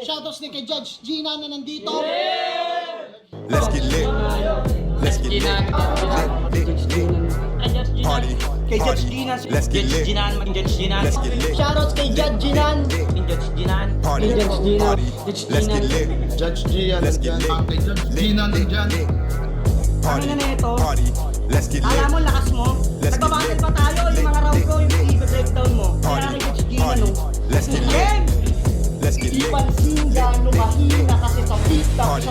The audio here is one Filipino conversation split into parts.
Shoutouts din kay Judge Gina na nandito. Let's get lit. Let's get lit. Lit, lit, lit. Party. Kay Judge. Ginan. Let's get lit. Ginan, maging Judge Ginan. Let's get lit. Shoutouts kay Judge Ginan. Maging Judge Ginan. Party. Judge Gina. Let's Gina. get lit. Judge Gian, Let's get lit. Kay Judge Lit, Gina lit, lit. Party. Ano? Party. Let's get Alam mo, lit. lakas mo. Let's get Nagbabattle lit. pa tayo. Yung mga round ko, yung i-breakdown mo. Kaya Party. kay Judge Ginan, Party. Let's get lit. Let's get lit. Party.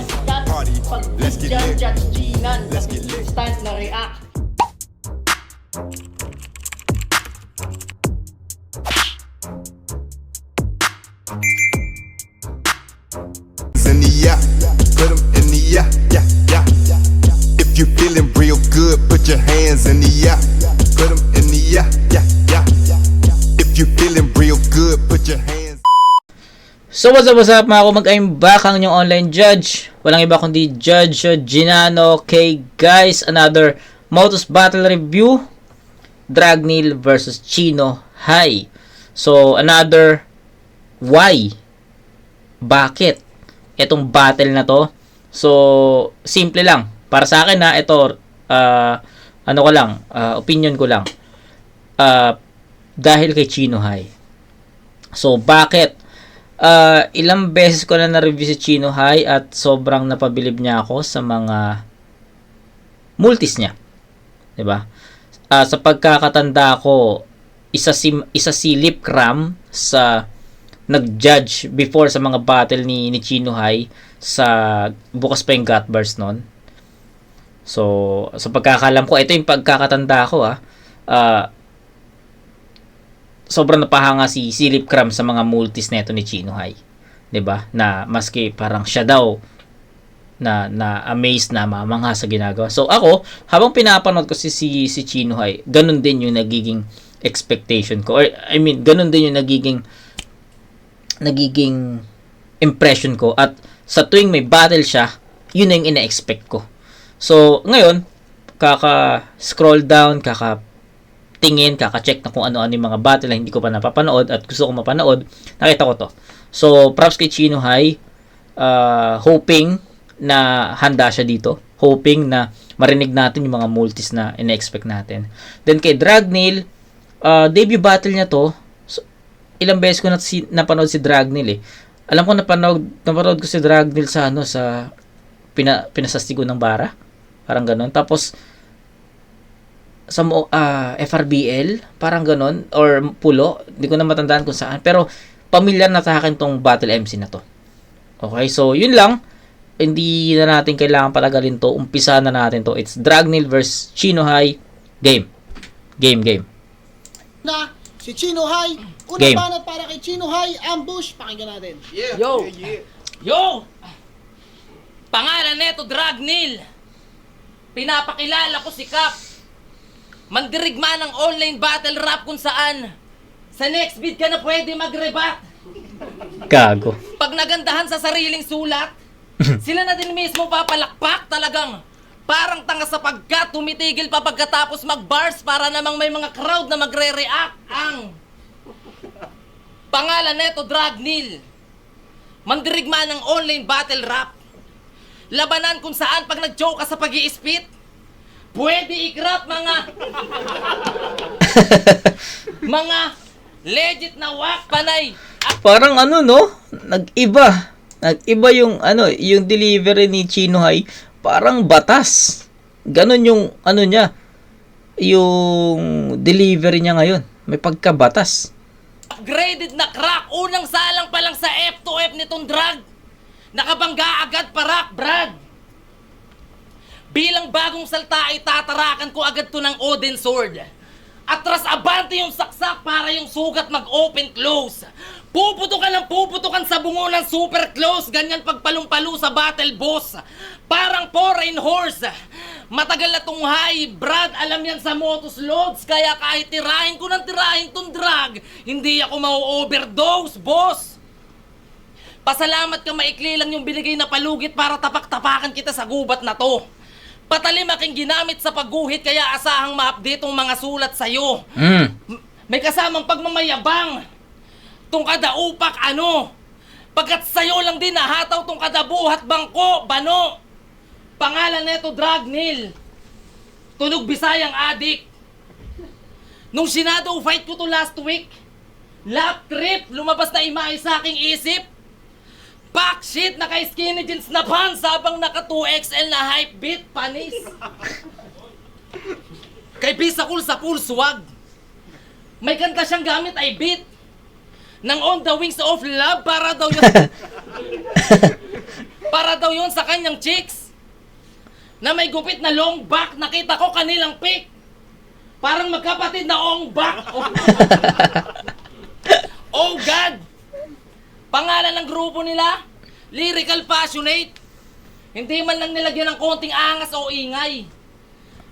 Party. Let's get lit. Let's get lit. In the yeah, put 'em in the yeah, yeah, yeah. If you feeling real good, put your hands in So what's up, what's up mga kumag I'm back ang inyong online judge. Walang iba kundi Judge Ginano. Okay guys, another Motos Battle Review. Dragnil versus Chino High. So another why? Bakit? Itong battle na to. So simple lang. Para sa akin na ito ah, ano ko lang, ah, opinion ko lang. Ah, dahil kay Chino High. So bakit? Ah, ilang beses ko na na-review si Chino High at sobrang napabilib niya ako sa mga multis niya. 'Di ba? Ah, sa pagkakatanda ko, isa si isa si Lip Cram sa nag-judge before sa mga battle ni ni Chino High sa bukas pa yung Gutbars noon. So, sa pagkakalam ko, ito yung pagkakatanda ko ah. Ah, sobrang napahanga si Silip Cram sa mga multis neto ni Chino High. 'Di ba? Na maski parang siya daw na na amazed na mamangha sa ginagawa. So ako, habang pinapanood ko si si, si Chino High, ganun din yung nagiging expectation ko. Or I mean, ganun din yung nagiging nagiging impression ko at sa tuwing may battle siya, yun na yung ina-expect ko. So, ngayon, kaka-scroll down, kaka tingin, kaka-check na kung ano-ano yung mga battle na hindi ko pa napapanood at gusto ko mapanood, nakita ko to. So, props kay Chino High, uh, hoping na handa siya dito. Hoping na marinig natin yung mga multis na ina-expect natin. Then kay Dragnil, uh, debut battle niya to, so, ilang beses ko na si, napanood si Dragnil eh. Alam ko napanood, napanood ko si Dragnil sa ano, sa pina, pinasastigo ng bara. Parang ganun. Tapos, sa mo ah, FRBL, parang ganon, or pulo, hindi ko na matandaan kung saan, pero pamilyar na sa akin tong Battle MC na to. Okay, so yun lang, hindi na natin kailangan patagalin to, umpisa na natin to. It's Dragnil versus Chino High, game. Game, game. Na si Chino High. Unang Game. banat para kay Chino High. Ambush. Pakinggan natin. Yo! Yo! Pangalan neto, Dragnil. Pinapakilala ko si Cap. Mandirigma ng online battle rap kung saan sa next beat ka na pwede mag-rebat. Gago. Pag nagandahan sa sariling sulat, sila na din mismo papalakpak talagang parang tanga sa pagkat tumitigil pa pagkatapos mag-bars para namang may mga crowd na magre-react ang pangalan neto Dragnil. Mandirigma ng online battle rap. Labanan kung saan pag nag-joke ka sa pag spit pwede ikrap mga mga legit na wak panay. Parang ano no, nag-iba. Nag-iba yung ano, yung delivery ni Chino High, parang batas. Ganon yung ano niya, yung delivery niya ngayon. May pagkabatas. upgraded na crack. Unang salang pa lang sa F2F nitong drug. Nakabangga agad parak, brad. Bilang bagong salta ay tatarakan ko agad to ng Odin Sword. Atras abante yung saksak para yung sugat mag-open close. Puputukan ng puputukan sa bungo ng super close. Ganyan pagpalumpalo sa battle boss. Parang foreign horse. Matagal na tong high, Brad. Alam yan sa motos loads. Kaya kahit tirahin ko ng tirahin tong drag, hindi ako mau-overdose, boss. Pasalamat ka maikli lang yung binigay na palugit para tapak-tapakan kita sa gubat na to. Patalim aking ginamit sa pagguhit kaya asahang ma-update ang mga sulat sa'yo. Mm. May kasamang pagmamayabang. Tung kada upak ano. Pagkat sa'yo lang din nahataw tong kadabuhat bangko, bano. Pangalan neto Dragnil. Tunog Bisayang adik. Nung sinado fight ko to last week, lap trip, lumabas na imahe sa aking isip. Pack shit, naka skinny jeans na pants habang naka 2XL na hype beat, panis. Kay Bisa Cool sa pool swag. May kanta siyang gamit ay beat. Nang on the wings of love para daw yun para daw yun sa kanyang chicks. Na may gupit na long back, nakita ko kanilang pic. Parang magkapatid na ong back. Oh, oh God! Pangalan ng grupo nila, Lyrical Passionate. Hindi man lang nilagyan ng konting angas o ingay.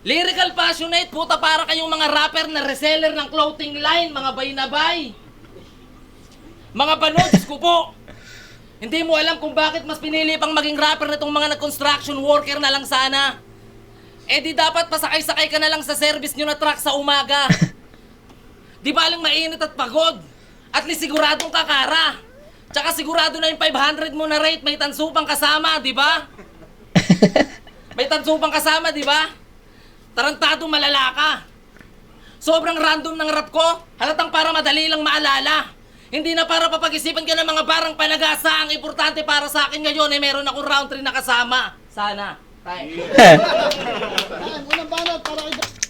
Lyrical Passionate, puta para kayong mga rapper na reseller ng clothing line, mga bay na bay. Mga banods ko po. Hindi mo alam kung bakit mas pinili pang maging rapper nitong mga nag-construction worker na lang sana. Eh di dapat pasakay-sakay ka na lang sa service nyo na truck sa umaga. di ba lang mainit at pagod? At least siguradong kakara. Tsaka sigurado na yung 500 mo na rate may tansupang kasama, di ba? May tansupang kasama, di ba? Tarantado malala ka. Sobrang random ng rap ko, halatang para madali lang maalala. Hindi na para papag-isipan ka ng mga barang panagasa. Ang importante para sa akin ngayon ay meron akong round 3 na kasama. Sana.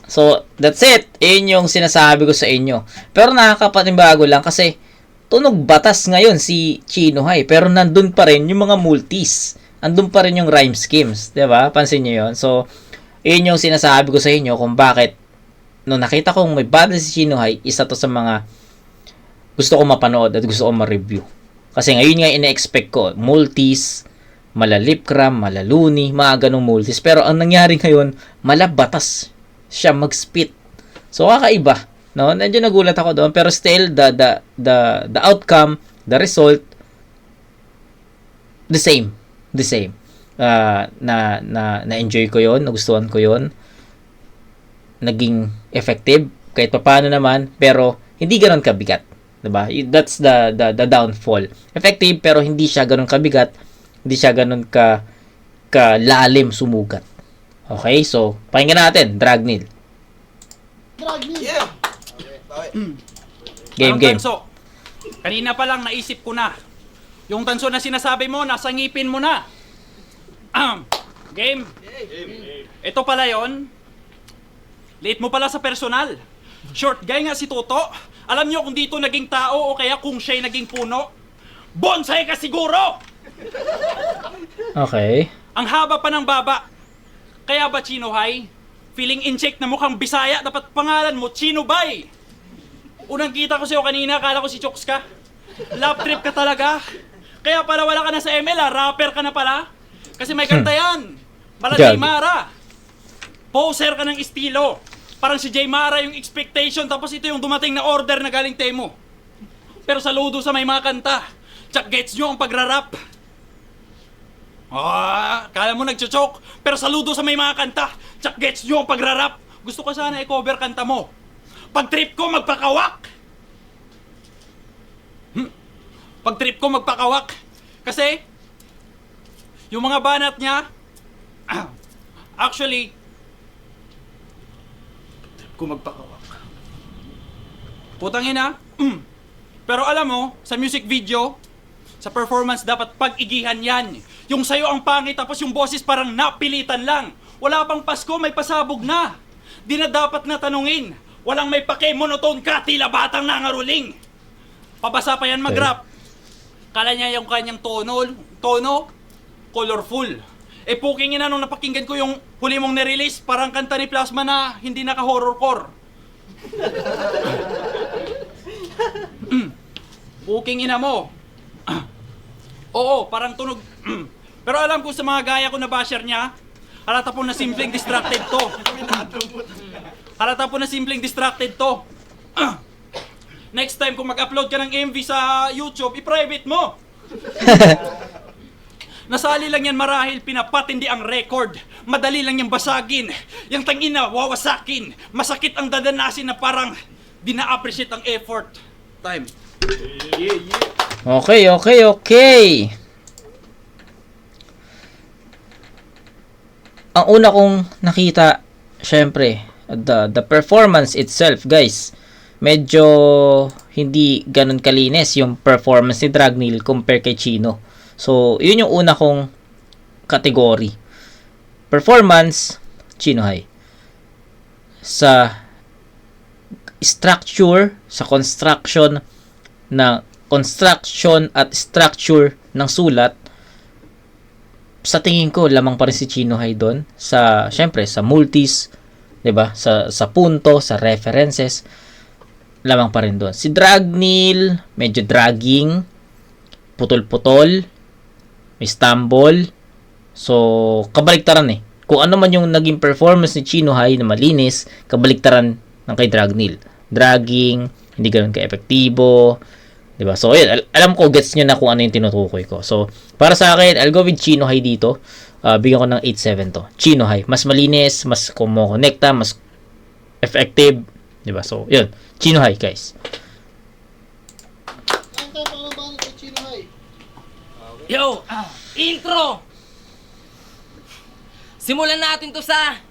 So, that's it. Yun yung sinasabi ko sa inyo. Pero nakakapatimbago lang kasi tunog batas ngayon si Chino High. Pero nandun pa rin yung mga multis. Nandun pa rin yung rhyme schemes. 'di ba Pansin nyo yun. So, yun yung sinasabi ko sa inyo kung bakit nung nakita kong may battle si Chino High, isa to sa mga gusto ko mapanood at gusto ko ma-review. Kasi ngayon nga ina-expect ko, multis, malalipkram, malaluni, mga ganong multis. Pero ang nangyari ngayon, malabatas siya mag-spit. So kakaiba, no? Nandiyan nagulat ako doon, pero still the the the the outcome, the result the same, the same. Ah, na na na-enjoy ko 'yon, nagustuhan ko 'yon. Naging effective kahit paano naman, pero hindi ganoon kabigat, 'di ba? That's the the the downfall. Effective pero hindi siya ganoon kabigat, hindi siya ganoon ka kalalim sumugat. Okay, so pakinggan natin, Dragnil. Drag me. Game, game. Tanso, kanina pa lang naisip ko na. Yung tanso na sinasabi mo, nasa ngipin mo na. Ahem. game. Ito pala yon. Late mo pala sa personal. Short guy nga si Toto. Alam nyo kung dito naging tao o kaya kung siya'y naging puno? Bonsai ka siguro! Okay. Ang haba pa ng baba. Kaya ba Chino High? Feeling in-check na mukhang Bisaya, dapat pangalan mo Chino Bay. Unang kita ko sa'yo kanina, akala ko si Chokes ka. Love trip ka talaga. Kaya pala wala ka na sa ML ah, rapper ka na pala. Kasi may kanta yan. Pala Gag. Jay Mara. Poser ka ng estilo. Parang si Jay Mara yung expectation, tapos ito yung dumating na order na galing Temo. Pero saludo sa may mga kanta. Tsak gets nyo ang pagrarap. Ah, kala mo nagchochoke, pero saludo sa may mga kanta. Tsak gets nyo ang pagrarap. Gusto ko sana i-cover kanta mo. Pag trip ko, magpakawak. Hmm? Pag trip ko, magpakawak. Kasi, yung mga banat niya, actually, trip ko magpakawak. Putang ina. Mm. Pero alam mo, sa music video, sa performance dapat pag-igihan yan. Yung sayo ang pangit tapos yung boses parang napilitan lang. Wala pang Pasko, may pasabog na. Di na dapat na tanungin. Walang may pake, monotone ka, tila batang nangaruling. Pabasa pa yan mag-rap. Kala niya yung kanyang tono, tono, colorful. Eh puking ina nung napakinggan ko yung huli mong nirelease, parang kanta ni Plasma na hindi naka-horrorcore. Puking ina mo. Oo, parang tunog. Pero alam ko sa mga gaya ko na basher niya, halata po na simpleng distracted to. Halata po na simpleng distracted to. Next time kung mag-upload ka ng MV sa YouTube, i-private mo. Nasali lang yan marahil pinapatindi ang record. Madali lang yung basagin. Yung tangina, wawasakin. Masakit ang dadanasin na parang di na-appreciate ang effort. Time. Okay, okay, okay. Ang una kong nakita, syempre, the, the performance itself, guys. Medyo hindi ganun kalinis yung performance ni Dragneel compare kay Chino. So, yun yung una kong category. Performance, Chino High. Sa structure, sa construction na construction at structure ng sulat, sa tingin ko lamang pa rin si Chino High doon sa syempre sa multis, 'di ba? Sa sa punto, sa references lamang pa rin doon. Si Dragneel, medyo dragging, putol-putol, may stumble. So, kabaliktaran eh. Kung ano man yung naging performance ni Chino High na malinis, kabaliktaran ng kay Dragneel. Dragging, hindi ganoon ka-epektibo, 'di ba? So, ayun, al- alam ko gets niyo na kung ano yung tinutukoy ko. So, para sa akin, I'll go with Chino High dito. Uh, bigyan ko ng 8.7 to. Chino High, mas malinis, mas kumokonekta, mas effective, ba? So, yun. Chino High, guys. Yo, ah, intro! Simulan natin to sa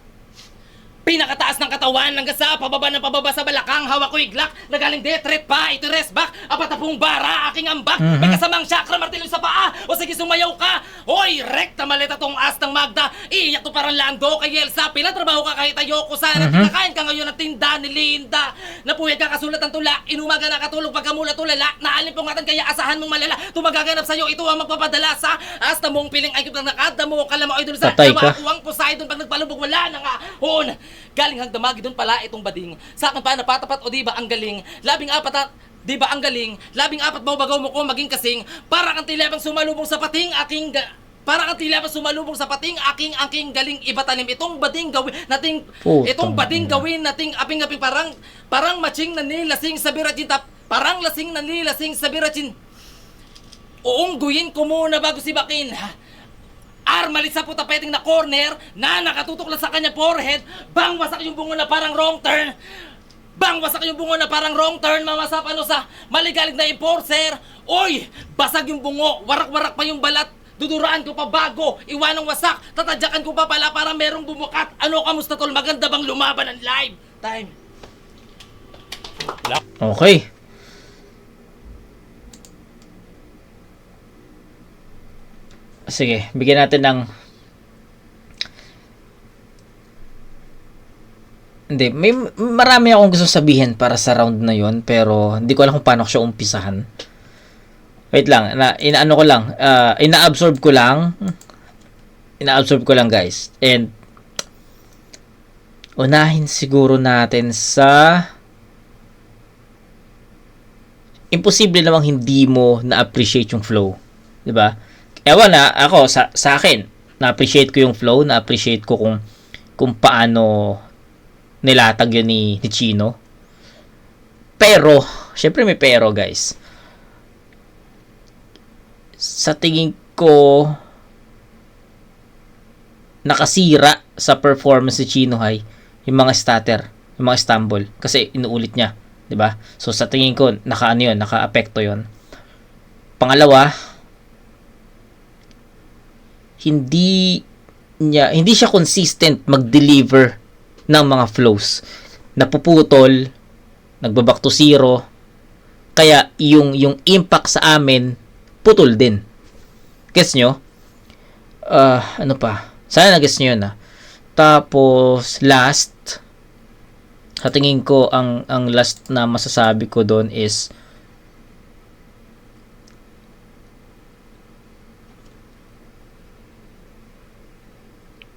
pinakataas ng katawan hanggang sa pababa ng pababa sa balakang hawak ko iglak na galing death threat pa ito rest back apat na pong bara aking ambak may kasamang chakra martilyo sa paa o sige sumayaw ka. Hoy rekta maleta tong as ng Magda iiyak to parang lando kay Elsa pinatrabaho ka kahit ayoko sana kinakain ka ngayon ng tinda ni Linda. Napuyag ka kasulat ng tula inumaga nakatulog pagkamula tulala naalimpungatan kaya asahan mong malala. Tumagaganap sa'yo ito ang magpapadala sa asta mong piling ay kitang nakadamo kala mo ay dun sa ka. Kuwang Poseidon pag nagpalubog wala na nga. Hon, galing hagdamagi doon pala itong bading. Sa akin pa napatapat o di ba ang galing. Labing apat na Di ba ang galing? Labing apat mo bagaw mo ko maging kasing para kang tilabang sumalubong sa pating aking ga- para kang tilabang sumalubong sa pating aking aking galing iba tanim itong bading gawin nating Putang itong bading gawin nating aping-aping parang parang matching na nilasing sa birajin tap parang lasing na nilasing sa birajin uungguyin ko muna bago si Bakin. Armalit sa puta peting na corner na nakatutok lang sa kanya forehead. Bang wasak yung bungo na parang wrong turn. Bang wasak yung bungo na parang wrong turn. Mamasap ano sa maligalig na enforcer. Oy! Basag yung bungo. Warak-warak pa yung balat. Duduraan ko pa bago. Iwanang wasak. Tatadyakan ko pa pala para merong bumukat. Ano kamusta tol? Maganda bang lumaban ng live? Time. Okay. Sige, bigyan natin ng Hindi, may marami akong gusto sabihin para sa round na yon pero hindi ko alam kung paano ko siya umpisahan. Wait lang, na, inaano ko lang, ah, ina-absorb ko lang. Ina-absorb ko lang guys. And unahin siguro natin sa imposible namang hindi mo na-appreciate yung flow. 'Di ba? Ewan na, ako, sa, sa akin, na-appreciate ko yung flow, na-appreciate ko kung, kung paano nilatag yun ni, ni Chino. Pero, syempre may pero guys. Sa tingin ko, nakasira sa performance ni Chino High yung mga stutter, yung mga stumble kasi inuulit niya, 'di ba? So sa tingin ko naka ano 'yon, naka-apekto 'yon. Pangalawa, hindi niya hindi siya consistent mag-deliver ng mga flows. Napuputol, nagbaback to zero. Kaya yung yung impact sa amin putol din. Gets nyo? Ah, ano pa? Sana na-guess nyo yun ah. Tapos, last, sa tingin ko, ang, ang last na masasabi ko doon is,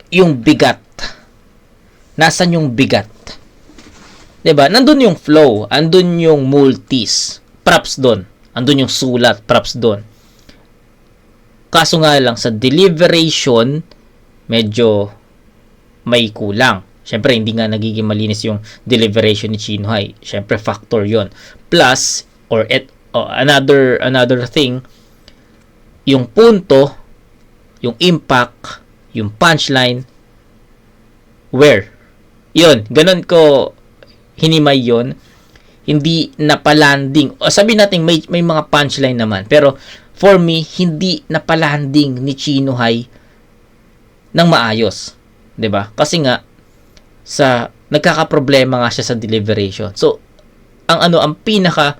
yung bigat. Nasaan yung bigat? 'Di ba? Nandun yung flow, andun yung multis, props doon. Andun yung sulat, props doon. Kaso nga lang sa deliberation medyo may kulang. Siyempre, hindi nga nagiging malinis yung deliberation ni Chino High. Siyempre, factor yon Plus, or et, oh, another, another thing, yung punto, yung impact, yung punchline, where? Yun, ganun ko hinimay yon hindi napalanding. O sabi natin may may mga punchline naman, pero for me hindi napalanding ni Chino Hay ng maayos, 'di ba? Kasi nga sa nagkakaproblema nga siya sa deliberation. So ang ano ang pinaka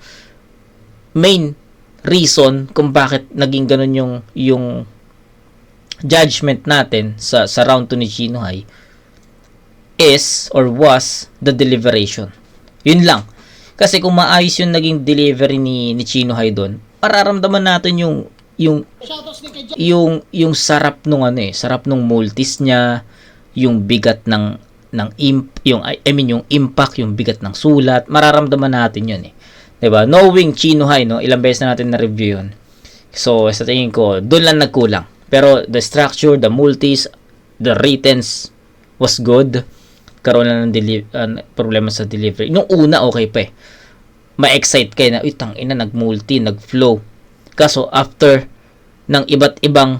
main reason kung bakit naging ganun yung yung judgment natin sa sa round 2 ni Chino Hay is or was the deliberation. Yun lang. Kasi kung maayos yung naging delivery ni ni Chino Hay doon, pararamdaman natin yung yung yung yung sarap nung ano eh, sarap nung multis niya, yung bigat ng ng imp, yung I mean yung impact, yung bigat ng sulat, mararamdaman natin 'yun eh. 'Di ba? Knowing Chino High, no, ilang beses na natin na review 'yun. So, sa tingin ko, doon lang nagkulang. Pero the structure, the multis, the writtens was good. Karoon lang ng uh, problema sa delivery. Nung una, okay pa eh. Ma-excite kayo na, uy, tang ina, nag-multi, nag-flow. Kaso, after ng iba't ibang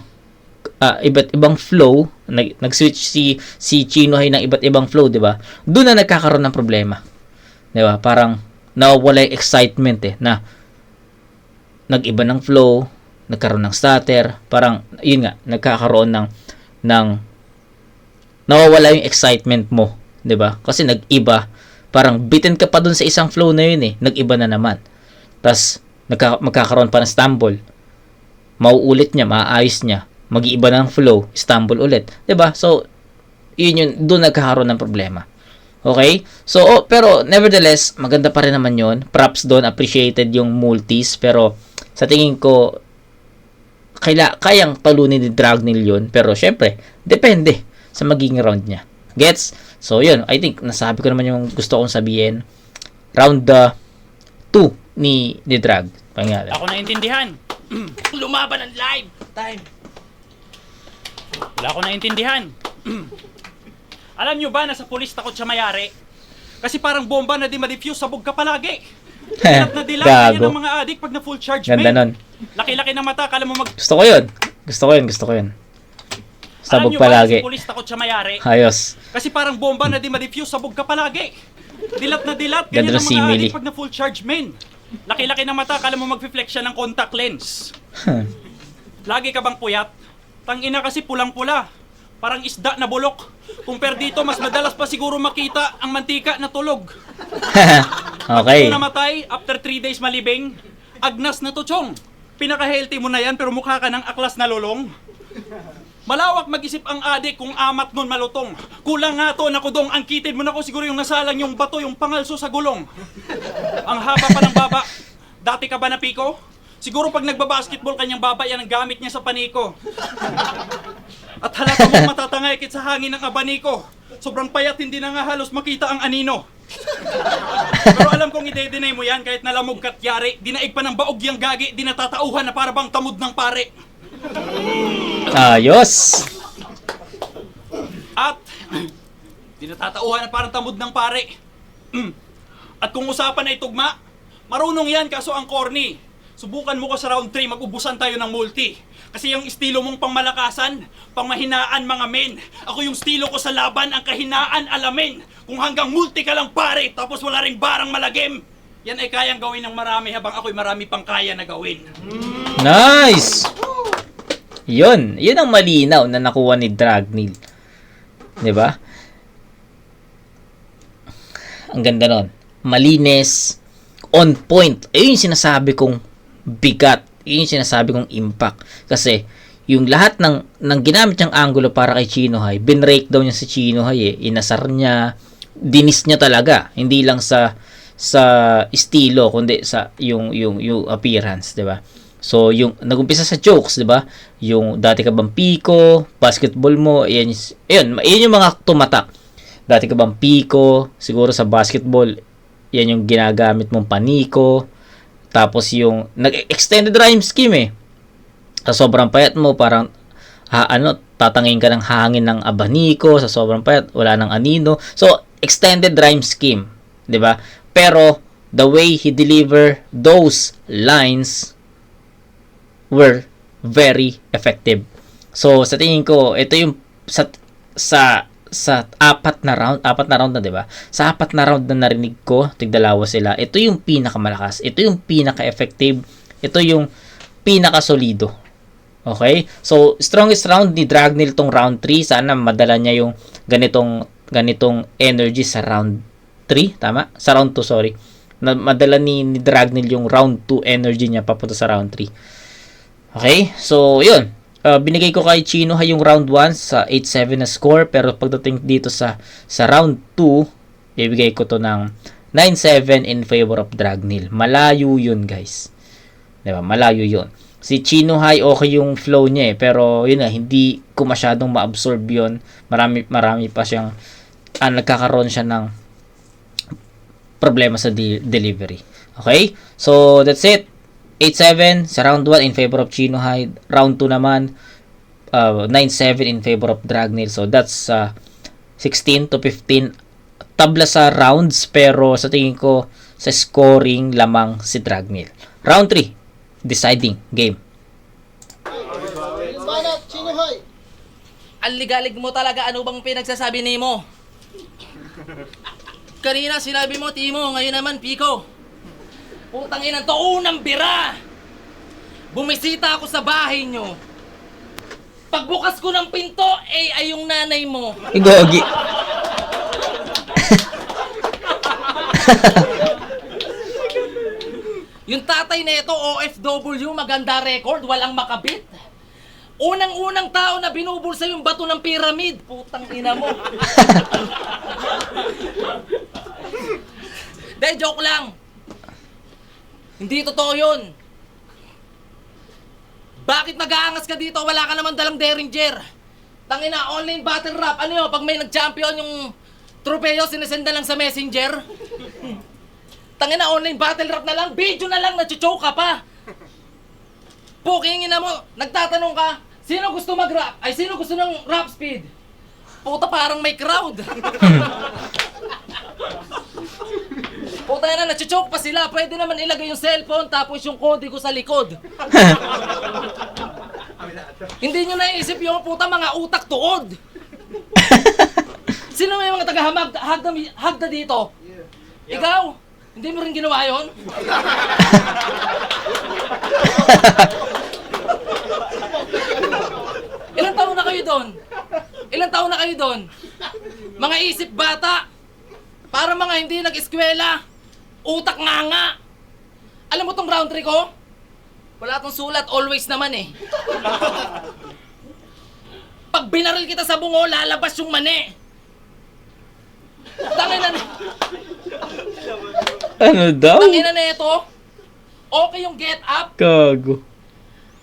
ah, iba't ibang flow, nag, nag-switch si si Chino Hay ng iba't ibang flow, 'di ba? Doon na nagkakaroon ng problema. 'Di ba? Parang nawawala yung excitement eh na nag-iba ng flow, nagkaroon ng stutter, parang yun nga, nagkakaroon ng ng nawawala yung excitement mo, 'di ba? Kasi nag-iba, parang bitin ka pa dun sa isang flow na yun eh, nag-iba na naman. Tapos nagka, magkakaroon pa ng stumble. Mauulit niya, maayos niya, mag-iiba ng flow, stumble ulit, 'di ba? So yun yun, doon nagkakaroon ng problema. Okay? So, oh, pero nevertheless, maganda pa rin naman yun. Props doon, appreciated yung multis. Pero, sa tingin ko, kaila, kayang talunin ni Dragnil yun. Pero, syempre, depende sa magiging round niya. Gets? So, yun. I think, nasabi ko naman yung gusto kong sabihin. Round the 2 ni, ni Drag. Pangalan. Ako naintindihan. Lumaban ng live! Time! Wala ako naintindihan. Alam nyo ba na sa pulis takot siya mayari? Kasi parang bomba na di ma-defuse, sabog ka palagi. Dilat na dilat, ganyan Gago. ang mga adik pag na full charge Ganda nun. Laki-laki ng mata, kala mo mag... Gusto ko yun. Gusto ko yun. Gusto ko yun. Sabog Alam nyo palagi. sa pulis takot siya mayari? Ayos. Kasi parang bomba na di ma-defuse, sabog ka palagi. Dilat na dilat, ganyan ang mga adik pag na full charge main. Laki-laki ng mata, kala mo mag-flex siya ng contact lens. Lagi ka bang puyat? Tangina kasi pulang-pula. Parang isda na bulok. Compare dito, mas madalas pa siguro makita ang mantika na tulog. okay. Kung namatay, after 3 days malibing, agnas na to, chong. Pinaka-healthy mo na yan, pero mukha ka ng aklas na lulong. Malawak mag-isip ang adik kung amat nun malutong. Kulang nga to, nakudong, ang kitid mo na ko siguro yung nasalang yung bato, yung pangalso sa gulong. Ang haba pa ng baba. Dati ka ba na piko? Siguro pag nagbabasketball kanyang baba, yan ang gamit niya sa paniko. At halata mong matatangay kit sa hangin ng abaniko. Sobrang payat, hindi na nga halos makita ang anino. Pero kong ide-deny mo yan kahit nalamog ka't yari. Dinaig pa ng baog yung gagi, di natatauhan na para bang tamod ng pare. Ayos. At, di natatauhan na parang tamod ng pare. Mm. At kung usapan na itugma, marunong yan kaso ang corny. Subukan mo ko sa round 3, mag-ubusan tayo ng multi. Kasi yung estilo mong pangmalakasan, pangmahinaan mga men. Ako yung estilo ko sa laban, ang kahinaan alamin. Kung hanggang multi ka lang pare, tapos wala ring barang malagim. Yan ay kayang gawin ng marami habang ako'y marami pang kaya na gawin. Nice! Yun. Yun ang malinaw na nakuha ni Dragnil. 'Di ba? Ang ganda nun. Malinis. On point. Ayun yung sinasabi kong bigat. Yun yung sinasabi kong impact. Kasi, yung lahat ng, ng ginamit niyang angulo para kay Chino Hay, binrake daw niya si Chino Hay eh. Inasar niya, dinis niya talaga. Hindi lang sa sa estilo kundi sa yung yung yung appearance, 'di ba? So yung nagumpisa sa jokes, 'di ba? Yung dati ka bang piko, basketball mo, ayan, ayun, ayun yung mga tumatak. Dati ka bang piko, siguro sa basketball, yan yung ginagamit mong paniko. Tapos yung nag-extended rhyme scheme eh. Sa sobrang payat mo, parang ha, ano, tatangin ka ng hangin ng abaniko, sa sobrang payat, wala ng anino. So, extended rhyme scheme, 'di ba? Pero the way he deliver those lines were very effective. So, sa tingin ko, ito yung sa sa sa apat na round, apat na round na 'di ba? Sa apat na round na narinig ko, tigdalawa sila. Ito yung pinakamalakas, ito yung pinaka-effective, ito yung pinaka-solido. Okay? So, strongest round ni Dragnil tong round 3. Sana madala niya yung ganitong ganitong energy sa round 3, tama? Sa round 2, sorry. Na, madala ni, ni Dragnil yung round 2 energy niya papunta sa round 3. Okay? So, yun. Uh, binigay ko kay Chino ha yung round 1 sa 8-7 na score pero pagdating dito sa sa round 2 ibigay ko to ng 9-7 in favor of Dragnil. Malayo yun guys. 'Di ba? Malayo yun. Si Chino High okay yung flow niya eh pero yun nga hindi ko masyadong ma-absorb yun. Marami marami pa siyang ah, nagkakaroon siya ng problema sa de- delivery. Okay? So that's it. 8-7 sa round 1 in favor of Chino High. Round 2 naman, uh, 9-7 in favor of Dragnil. So, that's uh, 16 to 15. Tabla sa rounds, pero sa tingin ko, sa scoring lamang si Dragnil. Round 3, deciding game. Ang ligalig mo talaga, ano bang pinagsasabi ni mo? Kanina sinabi mo, Timo, ngayon naman, Pico. Putang ina to, unang bira! Bumisita ako sa bahay nyo. Pagbukas ko ng pinto, eh, ay yung nanay mo. Igogi. Yung tatay nito, OFW, maganda record, walang makabit. Unang-unang tao na binubulsa yung bato ng pyramid. Putang ina mo. Dahil joke lang. Hindi totoo yun. Bakit nag-aangas ka dito? Wala ka naman dalang Derringer. Tangina, online battle rap. Ano yun? Pag may nag-champion yung tropeo, sinesenda lang sa messenger. Tangina, online battle rap na lang. Video na lang, nachochoke ka pa. Puking ina mo, nagtatanong ka, sino gusto mag-rap? Ay, sino gusto ng rap speed? Puta, parang may crowd. Puta na, nachochoke pa sila. Pwede naman ilagay yung cellphone tapos yung kode ko sa likod. Hindi nyo naisip yung puta mga utak tuod. Sino may mga taga-hamag hagda, hagda dito? Ikaw? Hindi mo rin ginawa yon? Ilang taon na kayo doon? Ilang taon na kayo doon? Mga isip bata. Para mga hindi nag-eskwela. Utak nga nga. Alam mo tong round 3 ko? Wala tong sulat, always naman eh. Pag binaril kita sa bungo, lalabas yung mani. Tangin na ano daw? Tangin na ito. Okay yung get up. Gago.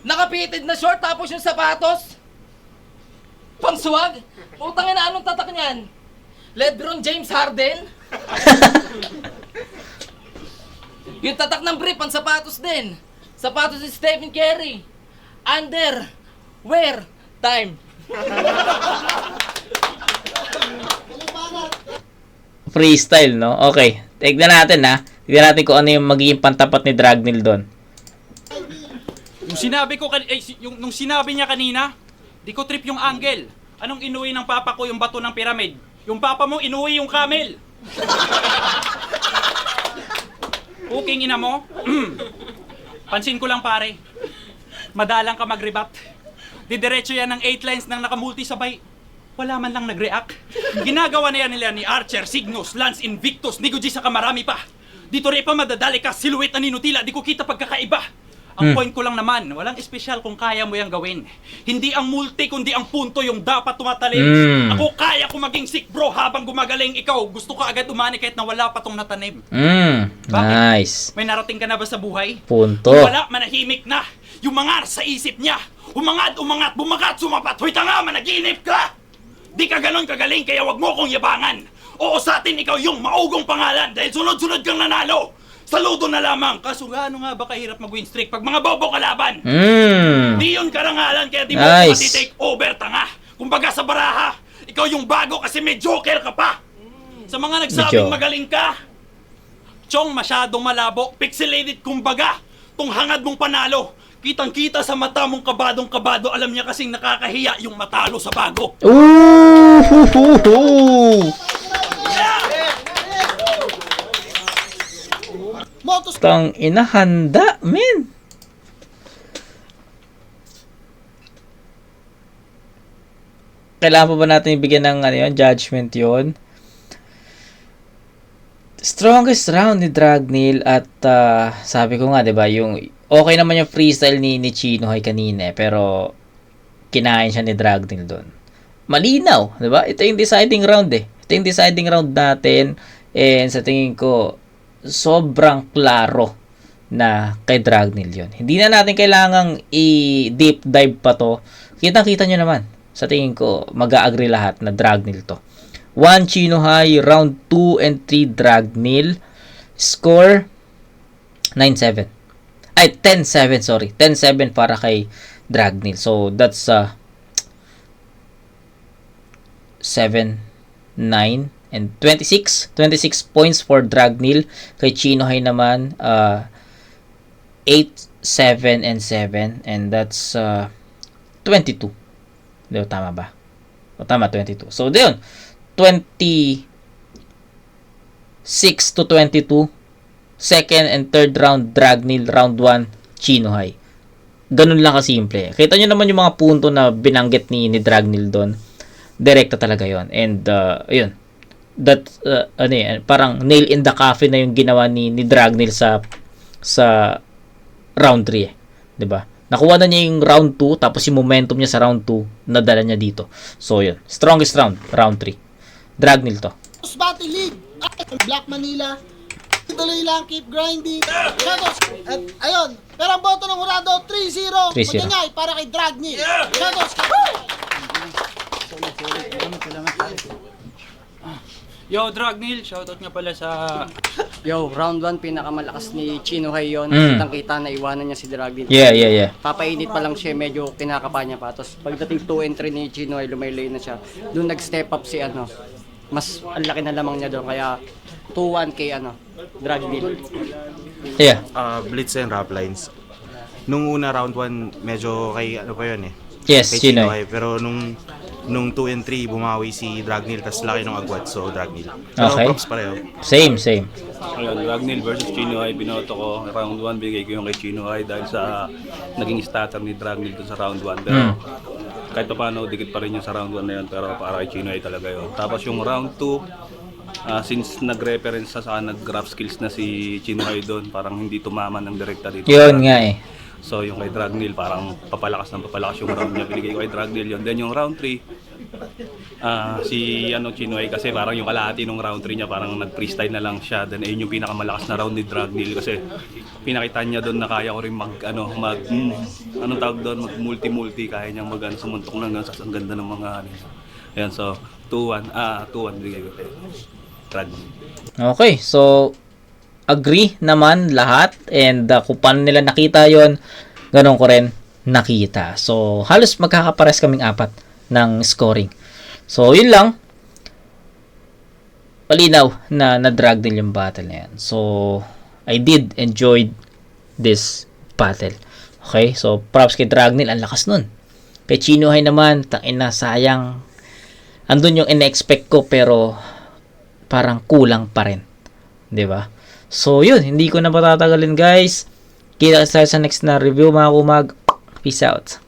Nakapited na short tapos yung sapatos. Pangswag. Putang ina, anong tatak niyan? Lebron James Harden? yung tatak ng brief, ang sapatos din. Sapatos ni Stephen Curry. Under. Wear. Time. Freestyle, no? Okay. Tignan natin, ha? Tignan natin kung ano yung magiging pantapat ni Dragnil doon. Yung sinabi ko, kan- eh, yung, nung sinabi niya kanina, di ko trip yung angle. Anong inuwi ng papa ko yung bato ng pyramid? Yung papa mo inuwi yung camel. Puking ina mo. Pansin ko lang pare. Madalang ka mag-rebat. Didiretso yan ng 8 lines nang nakamulti sabay. Wala man lang nag-react. Ginagawa na yan nila ni Archer, Cygnus, Lance, Invictus, ni Guji sa kamarami pa. Dito rin pa madadali ka, silhouette na ninutila, di ko kita pagkakaiba. Ang point ko lang naman, walang espesyal kung kaya mo yung gawin. Hindi ang multi, kundi ang punto yung dapat tumatalim. Mm. Ako kaya ko maging sick bro habang gumagaling ikaw. Gusto ka agad umani kahit na wala pa tong natanim. Mm, Bakit? nice. May narating ka na ba sa buhay? Punto. Kung wala, manahimik na. Yung mangar sa isip niya. Umangad, umangat, bumagat, sumapat. Hoy tanga, managinip ka! Di ka ganon kagaling, kaya wag mo kong yabangan. Oo, sa atin ikaw yung maugong pangalan dahil sunod-sunod kang nanalo. Saludo na lamang. Kaso gaano nga ba kahirap mag-win streak pag mga bobo kalaban? Mm. Di yun karangalan kaya di mo Nice. nice. take over tanga. Kumbaga sa baraha, ikaw yung bago kasi may joker ka pa. Sa mga nagsabing magaling ka, Chong masyadong malabo, pixelated kumbaga. Tong hangad mong panalo. Kitang-kita sa mata mong kabadong kabado, alam niya kasing nakakahiya yung matalo sa bago. Ooh! Motos Tang ina, handa, men. Kailangan pa ba natin ibigyan ng ano yun, judgment yon? Strongest round ni Dragneel at ah, sabi ko nga, 'di ba, yung okay naman yung freestyle ni ni Chino Hoy kanina, eh, pero kinain siya ni Dragneel doon. Malinaw, 'di ba? Ito yung deciding round eh. Ito yung deciding round natin and sa tingin ko sobrang klaro na kay Dragneel yun. Hindi na natin kailangang i-deep dive pa to. Kitang-kita nyo naman. Sa tingin ko, mag-agree lahat na Dragneel to. 1 Chino High, round 2 and 3 Dragneel. Score 9-7. Ay, 10-7, sorry. 10-7 para kay Dragneel. So, that's uh, 7, 9, and 26. 26 points for Dragneel. Kay Chino High naman, uh, 8, 7, and 7. And that's uh, 22. Di tama ba? O, tama, 22. So, yun. 26 to 22. Second and third round, Dragneel. Round 1, Chino High. Ganun lang kasimple. Kita nyo naman yung mga punto na binanggit ni, ni Dragneel doon. Direkta talaga yon And, uh, yun. That, uh, ano yan, parang nail in the coffin na yung ginawa ni, ni Dragneel sa, sa round 3 eh. 'Di ba? Nakuha na niya yung round 2 tapos yung momentum niya sa round 2 nadala niya dito. So yun, strongest round, round 3. Dragneel to. Battle League. Black Manila. Tuloy lang, keep grinding. Shadows. At ayun. Pero ang boto ng Hurado, 3-0. 3-0. Magingay para kay Dragni. Shadows. Yo, Dragneel, shoutout nga pala sa... Yo, round 1 pinakamalakas ni Chino Hay yun. Mm. Kitang kita na iwanan niya si Draglin. Yeah, yeah, yeah. Papainit pa lang siya, medyo kinakapa niya pa. Tapos pagdating 2 and 3 ni Chino Hay, lumaylay na siya. Doon nag-step up si ano. Mas ang laki na lamang niya doon. Kaya 2-1 kay ano, Draglin. Yeah. Ah, blitz and rap lines. Nung una round 1, medyo kay ano pa yun eh. Yes, kay Chino. Chinoy. Pero nung nung 2 and 3 bumawi si Dragneel tas laki ng agwat so Dragneel. Pero Okay. props pareho. Same, same. Ayun, Ragnil versus Chino Ay, binoto ko. Round 1, bigay ko yung kay Chino Ay dahil sa naging starter ni Dragnil dun sa round 1. Pero Mm. kahit pa paano, dikit pa rin yung sa round 1 na yun. Pero para kay Chino Ay talaga yun. Tapos yung round 2, ah, since nag-reference sa saka nag-graph skills na si Chino Ay doon, parang hindi tumama ng direkta dito. Yun nga eh. So yung kay Dragnil, parang papalakas ng papalakas yung round niya. Binigay ko kay Dragnil yun. Then yung round 3, ah si ano Chinoy kasi parang yung kalahati nung round 3 niya parang nag-freestyle na lang siya. Then ayun yung pinakamalakas na round ni Dragnil kasi pinakita niya doon na kaya ko rin mag ano mag mm, anong tawag doon mag multi multi kaya niyang mag ano, sumuntok ng ganun sa ang ganda ng mga ano. Ayan so 2-1 ah 2-1 bigay ko kay Dragnil. Okay, so agree naman lahat and uh, kung paano nila nakita yon ganun ko rin nakita. So, halos magkakapares kaming apat ng scoring. So, yun lang. Palinaw na na-drag din yung battle na yan. So, I did enjoy this battle. Okay, so props kay Dragnil, ang lakas nun. Kay Chinohay naman, tangin na sayang. Andun yung in-expect ko pero parang kulang pa rin. ba? So, yun, hindi ko na patatagalin guys. Kita sa next na review mga kumag. Peace out.